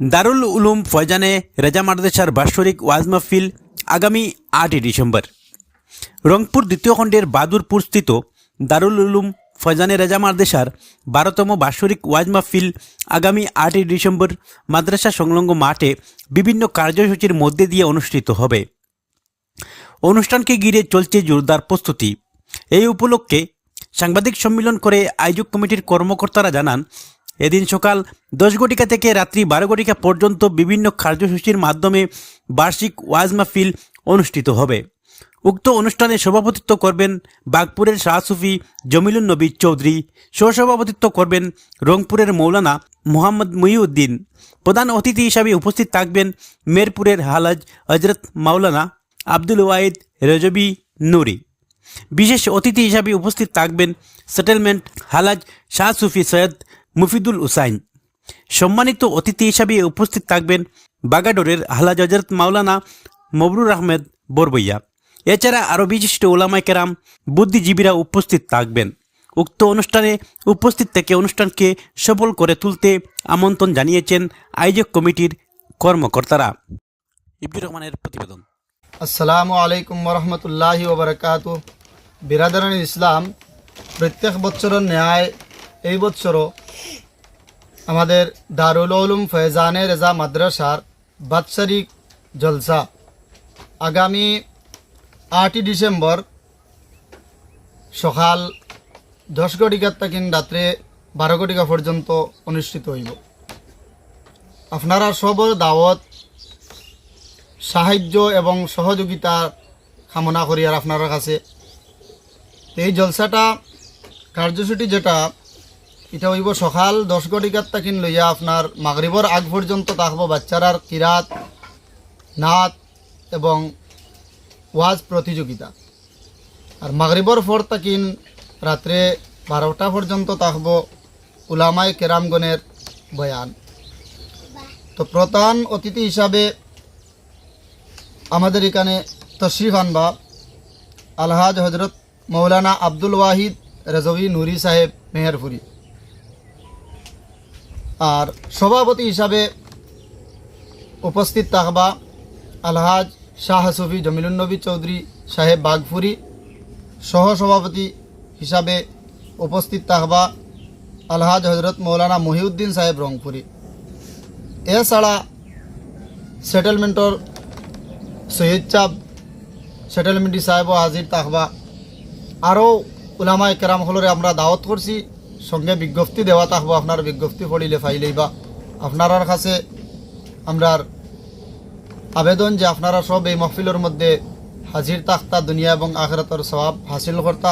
দারুল উলুম ফয়জানে রেজা মাদ্রাসার বাৎসরিক ওয়াজ মাহফিল আগামী আটই ডিসেম্বর। রংপুর দ্বিতীয় খণ্ডের বাদুরপুর স্থিত দারুল উলুম ফয়জানে রেজা মাদ্রাসার বারোতম বাৎসরিক ওয়াজ মাহফিল আগামী আটই ডিসেম্বর মাদ্রাসা সংলগ্ন মাঠে বিভিন্ন কার্যসূচির মধ্যে দিয়ে অনুষ্ঠিত হবে। অনুষ্ঠানকে ঘিরে চলছে জোরদার প্রস্তুতি। এই উপলক্ষে সাংবাদিক সম্মেলন করে আয়োজক কমিটির কর্মকর্তারা জানান এদিন সকাল দশ ঘটিকা থেকে রাত্রি বারো ঘটিকা পর্যন্ত বিভিন্ন কার্যসূচির মাধ্যমে বার্ষিক ওয়াজ মাহফিল অনুষ্ঠিত হবে। উক্ত অনুষ্ঠানে সভাপতিত্ব করবেন বাগপুরের শাহসুফি জমিলুন নবী চৌধুরী, সহসভাপতিত্ব করবেন রংপুরের মৌলানা মোহাম্মদ মহিউদ্দিন প্রধান অতিথি হিসাবে উপস্থিত থাকবেন মেরপুরের হালাজ হজরত মাওলানা আব্দুল ওয়াহিদ রেজবি নুরি। বিশেষ অতিথি হিসাবে উপস্থিত থাকবেন সেটেলমেন্ট হালাজ শাহ সুফি সৈয়দ মুফিদুল হুসাইন সম্মানিত অতিথি হিসাবে উপস্থিত থাকবেন বাগাডোরের হালাজ হজরত মাওলানা মবরুর আহমেদ বরবইয়া। এছাড়া আরও বিশিষ্ট ওলামাই কেরাম, বুদ্ধিজীবীরা উপস্থিত থাকবেন। উক্ত অনুষ্ঠানে উপস্থিত থেকে অনুষ্ঠানকে সফল করে তুলতে আমন্ত্রণ জানিয়েছেন আয়োজক কমিটির কর্মকর্তারা। ইবুর রহমানের প্রতিবেদন। আসসালামু আলাইকুম রহমতুল্লাহি ওবরাকাত বিরাদরান ইসলাম, প্রত্যেক বছরের ন্যায় এই বছরও আমাদের দারুল উলুম ফয়জানে রেজা মাদ্রাসার বাৎসরিক জলসা। আগামী আটই ডিসেম্বর সকাল দশ ঘটিকার থাকেন রাত্রে বারো ঘটিকা পর্যন্ত অনুষ্ঠিত হইব। আপনারা সবর দাওয়াত, সাহায্য এবং সহযোগিতা কামনা করি আর আপনার কাছে। এই জলসাটা কার্যসূচি যেটা এটা হইব সকাল দশ ঘটিকার তাকিন লইয়া আপনার মাগরিবর আগ পর্যন্ত থাকব বাচ্চারার কিরাত নাচ এবং ওয়াজ প্রতিযোগিতা। আর মাগরিবর পর তাকিন রাত্রে বারোটা পর্যন্ত থাকব উলামায় কেরামগণের বয়ান। তো প্রধান অতিথি হিসাবে আমাদের এখানে তশরিফ আনবা আলহাজ হজরত মৌলানা আব্দুল ওয়াহিদ রেজভি নুরি সাহেব মেহেরপুরি। আর সভাপতি হিসাবে উপস্থিত থাকবা আলহাজ শাহ সফি জমিলুন্নবী চৌধুরী সাহেব বাগফুরি সহ সভাপতি হিসাবে উপস্থিত থাকবা আলহাজ হজরত মৌলানা মহিউদ্দিন সাহেব রংপুরি। এছাড়া সেটেলমেন্টর সৈয়দ চাপ সেটেলমেন্টি সাহেবও হাজির থাকবা। আরও উলামায় কেরাম হলরে আমরা দাওয়াত করছি। সঙ্গে বিজ্ঞপ্তি দেওয়া থাকব আপনার বিজ্ঞপ্তি পড়িলে ফাইলেই বা। আপনার কাছে আমরার আবেদন যে আপনারা সব এই মহফিলের মধ্যে হাজির থাকতা দুনিয়া এবং আখরাতর স্বভাব হাসিল করতা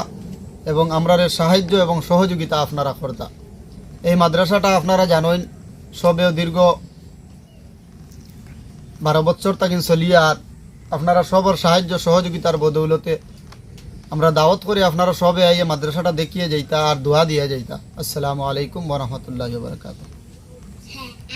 এবং আমরার সাহায্য এবং সহযোগিতা আপনারা করতা। এই মাদ্রাসাটা আপনারা জানেন, সবেও দীর্ঘ বারো বছর তাকিন চলিয়া আর আপনারা সবর সাহায্য সহযোগিতার বদৌলতে আমরা দাওয়াত করি আপনারা সবে আইয়ে মাদ্রাসাটা দেখিয়ে যাইতা আর দোয়া দিয়া যাইতা। আসসালামু আলাইকুম ওরহমতুল্লাহ বারকাত